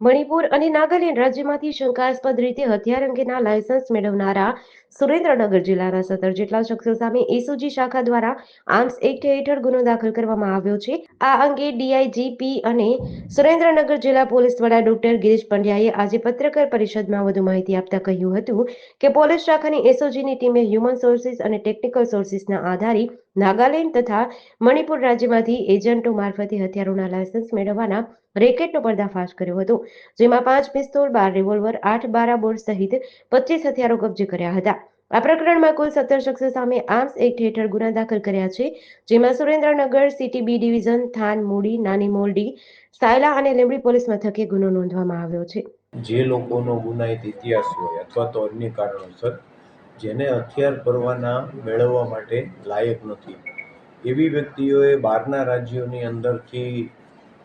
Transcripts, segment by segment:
મણિપુર અને નાગાલેન્ડ રાજ્યમાંથી શંકાસ્પદ રીતે હથિયાર અંગેના લાયસન્સ મેળવનારા સુરેન્દ્રનગર જિલ્લાના સત્તર જેટલા શખ્સો સામે એસઓજી શાખા દ્વારા આર્મ્સ એક્ટ હેઠળ ગુનો દાખલ કરવામાં આવ્યો છે. આ અંગે ડીઆઈજીપી અને સુરેન્દ્રનગર જિલ્લા પોલીસ વડા ડોક્ટર ગિરીશ પંડ્યાએ આજે પત્રકાર પરિષદમાં વધુ માહિતી આપતા કહ્યું હતું કે પોલીસ શાખાની એસઓજીની ટીમે હ્યુમન સોર્સિસ અને ટેકનિકલ સોર્સિસના આધારે નાગાલેન્ડ તથા મણિપુર રાજ્યમાંથી એજન્ટો મારફતે હથિયારોના લાયસન્સ મેળવવાના રેકેટનો પર્દાફાશ કર્યો હતો, જેમાં પાંચ પિસ્તોલ, બાર રિવોલ્વર આઠ બારા બોર્ડ સહિત પચીસ હથિયારો કબજે કર્યા હતા. આ પ્રકરણમાં કુલ સત્તર શખ્સો સામે આર્મ્સ એક્ટ હેઠળ ગુના દાખલ કર્યા છે, જેમાં Surendranagar city B division, Than, Mudi, Nani Moradi, Sayla અને લીંબડી પોલીસ મથકે ગુનો નોંધવામાં આવ્યો છે. જે લોકોનો ગુનાહિત ઇતિહાસ હોય અથવા તો અન્ય કારણોસર જેને હથિયાર પરવાના મેળવવા માટે લાયક નથી. એવી વ્યક્તિઓએ બહારના રાજ્યોની અંદરથી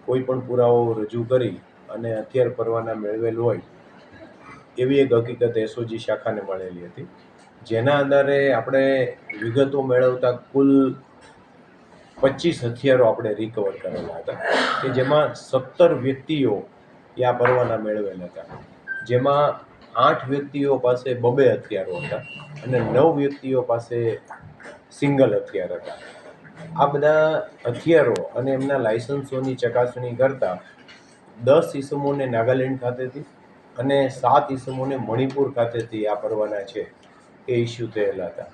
કોઈ પણ પુરાવો રજૂ કરી અને હથિયાર પરવાના મેળવેલ હોય, એવી એક હકીકત એસઓજી શાખાને મળેલી હતી. જેના આધારે આપણે વિગતો મેળવતા કુલ પચીસ હથિયારો આપણે રિકવર કરેલા હતા. કે જેમાં સત્તર વ્યક્તિઓ એ આ પરવાના મેળવેલ હતા. જેમાં આઠ વ્યક્તિઓ પાસે બબે હથિયારો હતા અને નવ વ્યક્તિઓ પાસે સિંગલ હથિયાર હતા. આ બધા હથિયારો અને એમના લાયસન્સોની ચકાસણી કરતા દસ ઈસમોને નાગાલેન્ડ ખાતેથી અને સાત ઈસમોને મણિપુર ખાતેથી આ પરવાના છે એ ઇસ્યુ થયેલા હતા.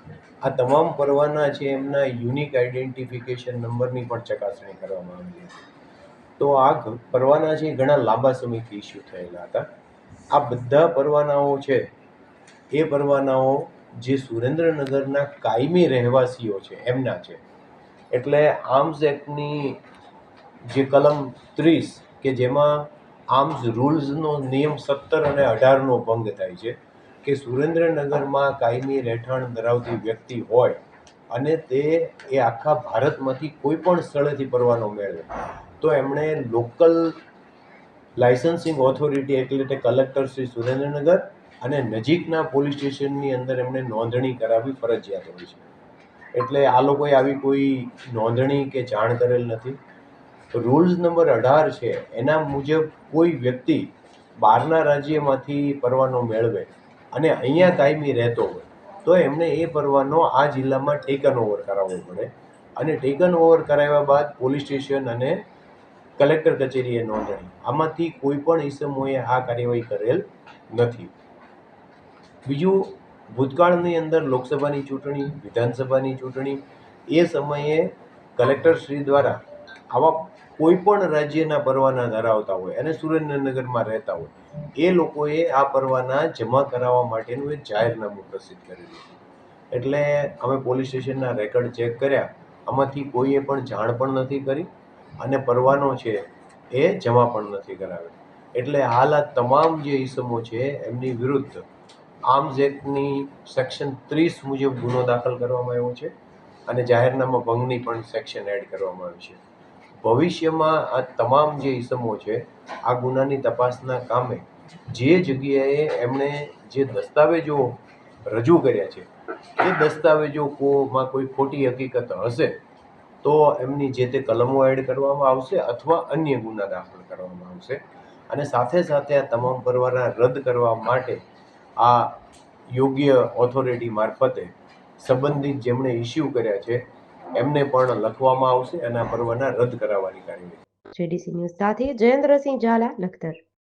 આ તમામ પરવાના છે એમના યુનિક આઈડેન્ટિફિકેશન નંબરની પણ ચકાસણી કરવામાં આવી હતી. તો આ પરવાના છે ઘણા લાંબા સમયથી ઇસ્યુ થયેલા હતા. આ બધા પરવાનાઓ છે, એ પરવાનાઓ જે સુરેન્દ્રનગરના કાયમી રહેવાસીઓ છે, એમના છે. એટલે આર્મ્સ એક્ટની જે કલમ ત્રીસ કે જેમાં આર્મ્સ રૂલ્સનો નિયમ સત્તર અને અઢારનો ભંગ થાય છે કે સુરેન્દ્રનગરમાં કાયમી રહેઠાણ ધરાવતી વ્યક્તિ હોય અને તે એ આખા ભારતમાંથી કોઈ પણ સ્થળેથી પરવાનો મેળવે તો એમણે લોકલ લાયસન્સિંગ ઓથોરિટી એટલે કે કલેક્ટર શ્રી સુરેન્દ્રનગર અને નજીકના પોલીસ સ્ટેશનની અંદર એમણે નોંધણી કરાવવી ફરજિયાત હોય છે. એટલે આ લોકોએ આવી કોઈ નોંધણી કે જાણ કરેલ નથી. રૂલ્સ નંબર અઢાર છે, એના મુજબ કોઈ વ્યક્તિ બહારના રાજ્યમાંથી પરવાનો મેળવે અને અહીંયા કાયમી રહેતો હોય, તો એમને એ પરવાનો આ જિલ્લામાં ટેકન ઓવર કરાવવો પડે. અને ટેકન ઓવર કરાવ્યા બાદ પોલીસ સ્ટેશન અને કલેક્ટર કચેરીએ નોંધણી. આમાંથી કોઈ પણ ઈસમોએ આ કાર્યવાહી કરેલ નથી. બીજું ભૂતકાળની અંદર લોકસભાની ચૂંટણી, વિધાનસભાની ચૂંટણી, એ સમયે કલેક્ટર શ્રી દ્વારા આવા કોઈ પણ રાજ્યના પરવાના ધરાવતા હોય, અને સુરેન્દ્રનગરમાં રહેતા હોય, એ લોકોએ આ પરવાના જમા કરાવવા માટેનું એક જાહેરનામું પ્રસિદ્ધ કરેલું એટલે અમે પોલીસ સ્ટેશનના રેકર્ડ ચેક કર્યા, આમાંથી કોઈએ પણ જાણ પણ નથી કરી, અને પરવાનો છે એ જમા પણ નથી કરાવ્યો. એટલે હાલ આ તમામ જે ઈસમો છે, એમની વિરુદ્ધ આર્મ્સ એક્ટની સેક્શન ત્રીસ મુજબ ગુનો દાખલ કરવામાં આવ્યો છે અને જાહેરનામા ભંગની પણ સેક્શન એડ કરવામાં આવી છે. ભવિષ્યમાં આ તમામ જે ઈસમો છે, આ ગુનાની તપાસના કામે જે જગ્યાએ એમણે જે દસ્તાવેજો રજૂ કર્યા છે, એ દસ્તાવેજોમાં કોઈ ખોટી હકીકત હશે તો એમની જે તે કલમો એડ કરવામાં આવશે અથવા અન્ય ગુના દાખલ કરવામાં આવશે. અને સાથે સાથે આ તમામ પરવાના રદ કરવા માટે આ યોગ્ય ઓથોરિટી મારફતે સંબંધિત જેમણે ઇસ્યુ કર્યા છે, એમને પણ લખવામાં આવશે અને આ પર્વના રદ કરાવવાની કાર્યવાહી. જેડીસી ન્યૂઝ સાથે જયેન્દ્રસિંહ ઝાલા લખતર.